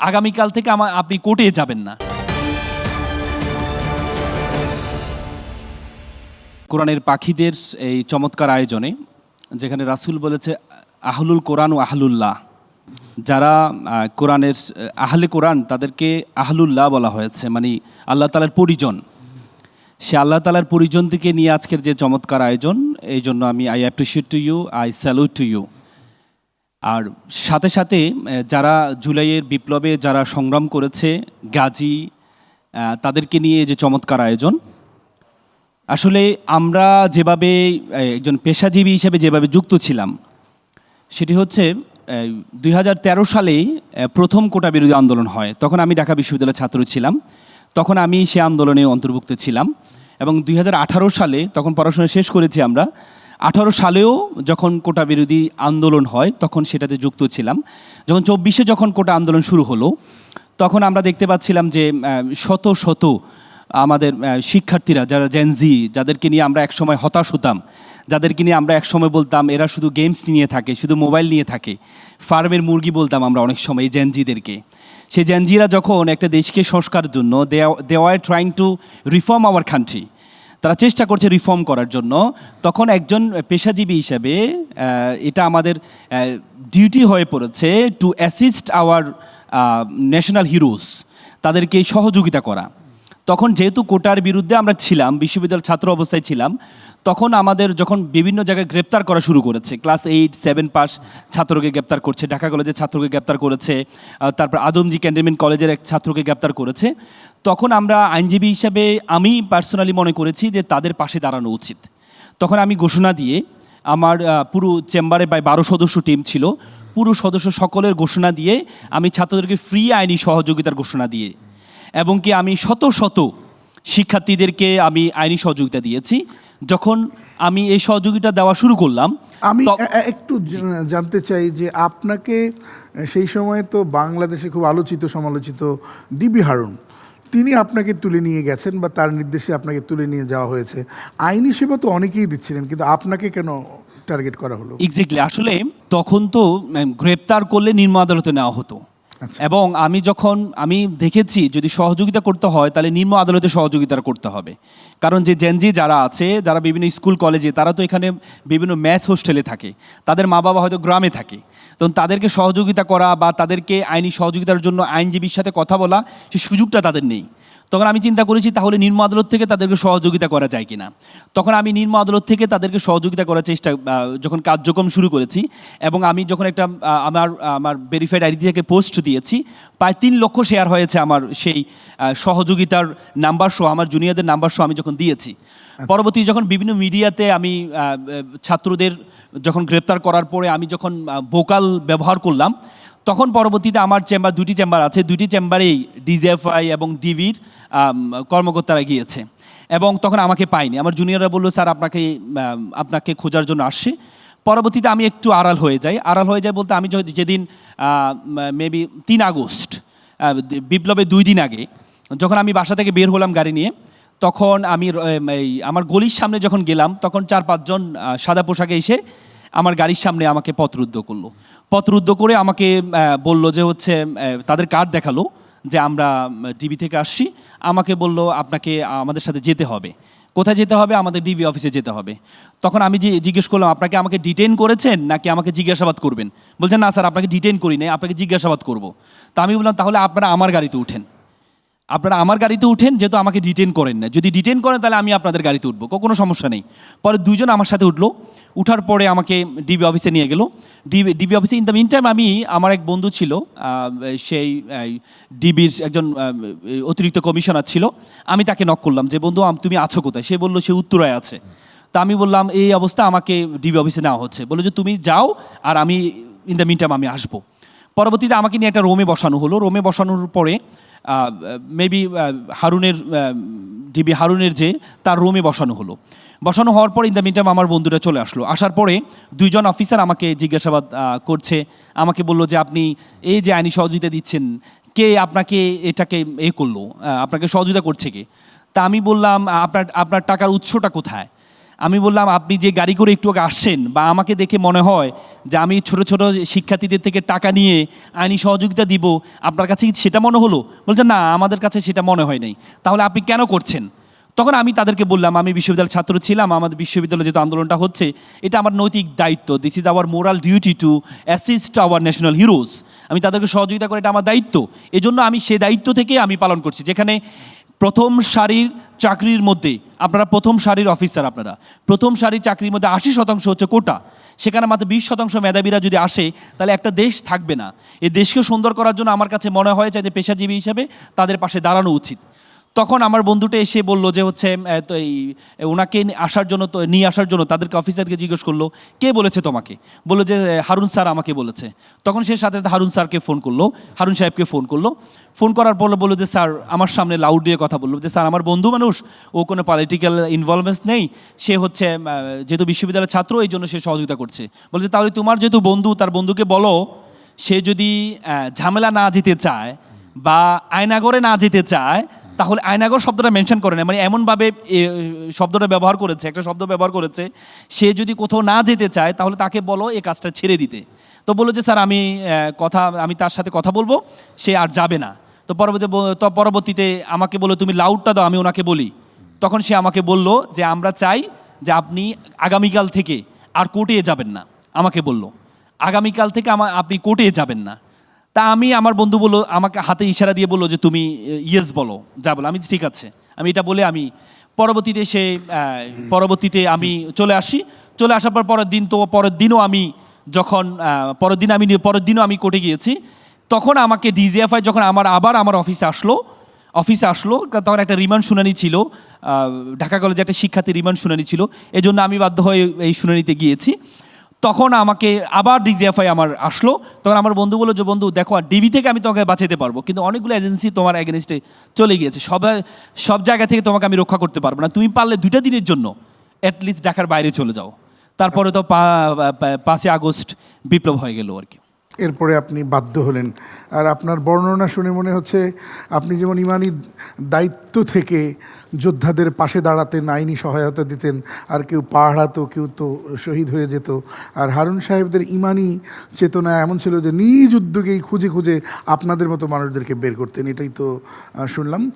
আগামীকাল থেকে আমার আপনি কোর্টে যাবেন না। কোরআনের পাখিদের এই চমৎকার আয়োজনে যেখানে রাসূল বলেছে, আহলুল কোরআন ও আহলুল্লাহ। যারা কোরআনের, আহলে কোরআন, তাদেরকে আহলুল্লাহ বলা হয়েছে মানে আল্লাহ তালার পরিজন। সে আল্লাহ তালার পরিজন থেকে নিয়ে আজকের যে চমৎকার আয়োজন, এই জন্য আমি I appreciate to you I salute to you আর সাথে সাথে যারা জুলাইয়ের বিপ্লবে যারা সংগ্রাম করেছে, গাজী তাদেরকে নিয়ে যে চমৎকার আয়োজন। আসলে আমরা যেভাবে একজন পেশাজীবী হিসেবে যেভাবে যুক্ত ছিলাম, সেটি হচ্ছে দুই হাজার তেরো সালেই প্রথম কোটা বিরোধী আন্দোলন হয়। তখন আমি ঢাকা বিশ্ববিদ্যালয়ের ছাত্র ছিলাম। তখন আমি সে আন্দোলনে অন্তর্ভুক্ত ছিলাম এবং দুই হাজার আঠারো সালে, তখন পড়াশোনা শেষ করেছি আমরা আঠারো সালেও যখন কোটা বিরোধী আন্দোলন হয়, তখন সেটাতে যুক্ত ছিলাম। যখন চব্বিশে যখন কোটা আন্দোলন শুরু হলো, তখন আমরা দেখতে পাচ্ছিলাম যে শত শত আমাদের শিক্ষার্থীরা, যারা জেনজি যাদেরকে নিয়ে আমরা একসময় হতাশ হতাম, যাদেরকে নিয়ে আমরা একসময় বলতাম, এরা শুধু গেমস নিয়ে থাকে, শুধু মোবাইল নিয়ে থাকে। ফার্মের মুরগি বলতাম আমরা অনেক সময় এই জেনজিদেরকে সেই জেনজিরা যখন একটা দেশকে সংস্কারের জন্য they are trying to reform our country তারা চেষ্টা করছে রিফর্ম করার জন্য। তখন একজন পেশাজীবী হিসাবে এটা আমাদের ডিউটি হয়ে পড়েছে to assist our national heroes তাদেরকে সহযোগিতা করা। তখন যেহেতু কোটার বিরুদ্ধে আমরা ছিলাম বিশ্ববিদ্যালয় ছাত্র অবস্থায় ছিলাম, তখন আমাদের যখন বিভিন্ন জায়গায় গ্রেপ্তার করা শুরু করেছে, ক্লাস এইট, সেভেন পাস ছাত্রকে গ্রেপ্তার করছে, ঢাকা কলেজের ছাত্রকে গ্রেপ্তার করেছে তারপর আদমজি ক্যান্টনমেন্ট কলেজের এক ছাত্রকে গ্রেপ্তার করেছে, তখন আমরা আইনজীবী হিসাবে আমি পার্সোনালি মনে করেছি যে তাদের পাশে দাঁড়ানো উচিত। তখন আমি ঘোষণা দিয়ে আমার পুরো চেম্বারে প্রায় বারো সদস্য টিম ছিল, পুরো সদস্য সকলের ঘোষণা দিয়ে আমি ছাত্রদেরকে ফ্রি আইনি সহযোগিতার ঘোষণা দিয়ে এবং কি আমি শত শত শিক্ষার্থীদেরকে আমি আইনি সহযোগিতা দিয়েছি। যখন আমি এই সহযোগিতা দেওয়া শুরু করলাম আমি একটু জানতে চাই যে আপনাকে সেই সময় তো বাংলাদেশে খুব আলোচিত সমালোচিত ডিবি হারুন তিনি আপনাকে তুলে নিয়ে গেছেন বা তার নির্দেশে আপনাকে তুলে নিয়ে যাওয়া হয়েছে। আইনি সেবা তো অনেকেই দিচ্ছিলেন কিন্তু আপনাকে কেন টার্গেট করা হলো? এক্স্যাক্টলি আসলে তখন তো গ্রেপ্তার করলে নিম্ন আদালতে নেওয়া হতো। এবং আমি যখন, আমি দেখেছি যদি সহযোগিতা করতে হয়, তাহলে নিম্ন আদালতে সহযোগিতা করতে হবে। কারণ যে জেনজি যারা আছে, যারা বিভিন্ন স্কুল, কলেজে, তারা তো এখানে বিভিন্ন ম্যাচ হোস্টেলে থাকে। তাদের মা বাবা হয়তো গ্রামে থাকে। তো তাদেরকে সহযোগিতা করা বা তাদেরকে আইনি সহযোগিতার জন্য আইনজীবীর সাথে কথা বলা, সে সুযোগটা তাদের নেই। তখন আমি চিন্তা করেছি তাহলে নিম্ন আদালত থেকে তাদেরকে সহযোগিতা করা যায় কিনা? তখন আমি নিম্ন আদালত থেকে তাদেরকে সহযোগিতা করার চেষ্টা যখন কার্যক্রম শুরু করেছি এবং আমি যখন একটা আমার আমার ভেরিফাইড আইডি থেকে পোস্ট দিয়েছি প্রায় তিন লক্ষ শেয়ার হয়েছে আমার সেই সহযোগিতার নাম্বার সহ আমার জুনিয়রদের নাম্বার সহ আমি যখন দিয়েছি। পরবর্তী যখন বিভিন্ন মিডিয়াতে আমি ছাত্রদের যখন গ্রেপ্তার করার পরে আমি যখন ভোকাল ব্যবহার করলাম তখন পরবর্তীতে আমার চেম্বার, দুটি চেম্বার আছে। দুটি চেম্বারেই ডিজিএফআই এবং ডিভির কর্মকর্তারা গিয়েছে। এবং তখন আমাকে পাইনি আমার জুনিয়ররা বলল, স্যার, আপনাকে আপনাকে খোঁজার জন্য আসছে। পরবর্তীতে আমি একটু আড়াল হয়ে যাই। আড়াল হয়ে যায় বলতে আমি যদি- যেদিন মেবি তিন আগস্ট বিপ্লবের দুই দিন আগে, যখন আমি বাসা থেকে বের হলাম গাড়ি নিয়ে, তখন আমি আমার গলির সামনে যখন গেলাম, তখন চার পাঁচজন সাদা পোশাকে এসে আমার গাড়ির সামনে আমাকে পথরুদ্ধ করল। পথরুদ্ধ করে আমাকে বলল বলল যে হচ্ছে তাদের কার্ড দেখাল যে আমরা ডিবি থেকে আসছি। আমাকে বলল, আপনাকে, আমাদের সাথে যেতে হবে। কোথায় যেতে হবে? আমাদের ডিবি অফিসে যেতে হবে। তখন আমি যে জিজ্ঞেস করলাম, আপনাকে আমাকে ডিটেন করেছেন নাকি আমাকে জিজ্ঞাসাবাদ করবেন? বলছেন না স্যার, আপনাকে ডিটেন করি নাই, আপনাকে জিজ্ঞাসাবাদ করব। তা আমি বললাম, তাহলে আপনারা আমার গাড়িতে উঠেন। আপনারা আমার গাড়িতে উঠেন, যেহেতু আমাকে ডিটেন করেন না। যদি ডিটেন করেন, তাহলে আমি আপনাদের গাড়িতে উঠবো। কোনো সমস্যা নেই। পরে দুজন আমার সাথে উঠল। উঠার পরে আমাকে ডিবি অফিসে নিয়ে গেলো। ডিবি ডিবি অফিসে ইন দ্য মিন টাইম আমি আমার এক বন্ধু ছিল সেই ডিবির একজন অতিরিক্ত কমিশনার ছিল। আমি তাকে নক করলাম যে, বন্ধু তুমি আছো কোথায়? সে বলল, সে উত্তরায় আছে। তা আমি বললাম, এই অবস্থা আমাকে ডিবি অফিসে নেওয়া হচ্ছে। বলল যে, তুমি যাও আর আমি ইন দ্য মিন টাইম আমি আসব। পরবর্তীতে আমাকে নিয়ে একটা রোমে বসানো হলো। রোমে বসানোর পরে মেবি হারুনের ডিবি হারুনের যে, তার রোমে বসানো হলো। বসানো হওয়ার পর ইন দ্য আমার বন্ধুরা চলে আসলো। আসার পরে দুইজন অফিসার আমাকে জিজ্ঞাসাবাদ করছে। আমাকে বলল যে, আপনি এই যে আইনি সহযোগিতা দিচ্ছেন, কে আপনাকে এটাকে এ করল? আপনাকে সহযোগিতা করছে কে? তা আমি বললাম, আপনার আপনার টাকার উৎসটা কোথায়? আমি বললাম, আপনি যে গাড়ি করে একটু আগে আসছেন বা আমাকে দেখে মনে হয় যে আমি ছোট ছোট শিক্ষার্থীদের থেকে টাকা নিয়ে আইনি সহযোগিতা দিব, আপনার কাছে সেটা মনে হলো? বলছে, না, আমাদের কাছে সেটা মনে হয় নাই। তাহলে আপনি কেন করছেন? তখন আমি তাদেরকে বললাম, আমি বিশ্ববিদ্যালয়ের ছাত্র ছিলাম, আমাদের বিশ্ববিদ্যালয়ে যেহেতু আন্দোলনটা হচ্ছে, এটা আমার নৈতিক দায়িত্ব। This is our moral duty to assist our national heroes আমি তাদেরকে সহযোগিতা করে, এটা আমার দায়িত্ব। এজন্য আমি সে দায়িত্ব থেকে আমি পালন করছি। যেখানে প্রথম সারির চাকরির মধ্যে, আপনারা প্রথম সারির অফিসার আপনারা, প্রথম সারির চাকরির মধ্যে আশি শতাংশ হচ্ছে কোটা, সেখানে মাত্র বিশ শতাংশ মেধাবীরা যদি আসে, তাহলে একটা দেশ থাকবে না। এই দেশকে সুন্দর করার জন্য আমার কাছে মনে হয়েছে যে পেশাজীবী হিসেবে তাদের পাশে দাঁড়ানো উচিত। তখন আমার বন্ধুটা এসে বলল যে হচ্ছে তো এই ওনাকে আসার জন্য তো, নিয়ে আসার জন্য তাদেরকে অফিসারকে জিজ্ঞেস করল, কে বলেছে তোমাকে? বলল যে হারুন স্যার আমাকে বলেছে। তখন সে সাথে সাথে হারুন স্যারকে ফোন করল, হারুন সাহেবকে ফোন করল, ফোন করার পর বলল যে, স্যার, আমার সামনে লাউড দিয়ে কথা বলল। যে, স্যার, আমার বন্ধু মানুষ, ও কোনো পলিটিক্যাল ইনভলভমেন্টস নেই, সে হচ্ছে যেহেতু বিশ্ববিদ্যালয়ের ছাত্র, এই জন্য সে সহযোগিতা করছে। বলছে তাহলে তোমার যেহেতু বন্ধু, তার বন্ধুকে বলো, সে যদি ঝামেলা না যেতে চায় বা আয়নাগরে না যেতে চায় তাহলে আয়নাগর শব্দটা মেনশন করে না মানে এমনভাবে শব্দটা ব্যবহার করেছে, একটা শব্দ ব্যবহার করেছে, সে যদি কোথাও না যেতে চায়, তাহলে তাকে বলো এই কাজটা ছেড়ে দিতে। তো বলল যে, স্যার, আমি কথা, আমি তার সাথে কথা বলব, সে আর যাবে না। তো পরবর্তী তো পরবর্তীতে আমাকে বলল, তুমি লাউডটা দাও, আমি ওনাকে বলি। তখন সে আমাকে বলল যে, আমরা চাই যে, আপনি আগামীকাল থেকে আর কোর্টে যাবেন না। আমাকে বলল, আগামীকাল থেকে আমা, আপনি কোর্টে যাবেন না। তা আমি আমার বন্ধু বলল, আমাকে হাতে ইশারা দিয়ে বলল যে তুমি ইয়েস বলো। যা বলো। আমি ঠিক আছে। আমি এটা বলে আমি পরবর্তীতে সে পরবর্তীতে আমি চলে আসি। চলে আসার পর পরের দিন তো, পরের দিনও আমি যখন পরের দিন আমি পরের দিনও আমি কোর্টে গিয়েছি। তখন আমাকে ডিজিএফআই যখন আমার, আবার আমার অফিসে আসলো অফিসে আসলো তখন একটা রিমান্ড শুনানি ছিল ঢাকা কলেজে একটা শিক্ষার্থী রিমান্ড শুনানি ছিল। এই জন্য আমি বাধ্য হয়ে এই শুনানিতে গিয়েছি। তখন আমাকে আবার ডিজিএফআই আমার আসলো। তখন আমার বন্ধু বলল যে, বন্ধু, দেখো, আর ডিবি থেকে আমি তোমাকে বাঁচাতে পারব। কিন্তু অনেকগুলো এজেন্সি তোমার এগেনস্টে চলে গিয়েছে। সব সব জায়গা থেকে তোমাকে আমি রক্ষা করতে পারব না। তুমি পারলে দুইটা দিনের জন্য অ্যাটলিস্ট ঢাকার বাইরে চলে যাও। তারপরে তো পাঁচই আগস্ট বিপ্লব হয়ে গেল আর কি। এরপরে আপনি বাধ্য হলেন। আর আপনার বর্ণনা শুনে মনে হচ্ছে আপনি যেমন ইমানি দায়িত্ব থেকে যোদ্ধাদের পাশে দাঁড়াতেন, আইনি সহায়তা দিতেন, আর কেউ পাহাড়াতো কেউ তো শহীদ হয়ে যেত। আর হারুন সাহেবদের ইমানি চেতনা এমন ছিল যে নিজ উদ্যোগেই খুঁজে খুঁজে আপনাদের মতো মানুষদেরকে বের করতেন। এটাই তো শুনলাম।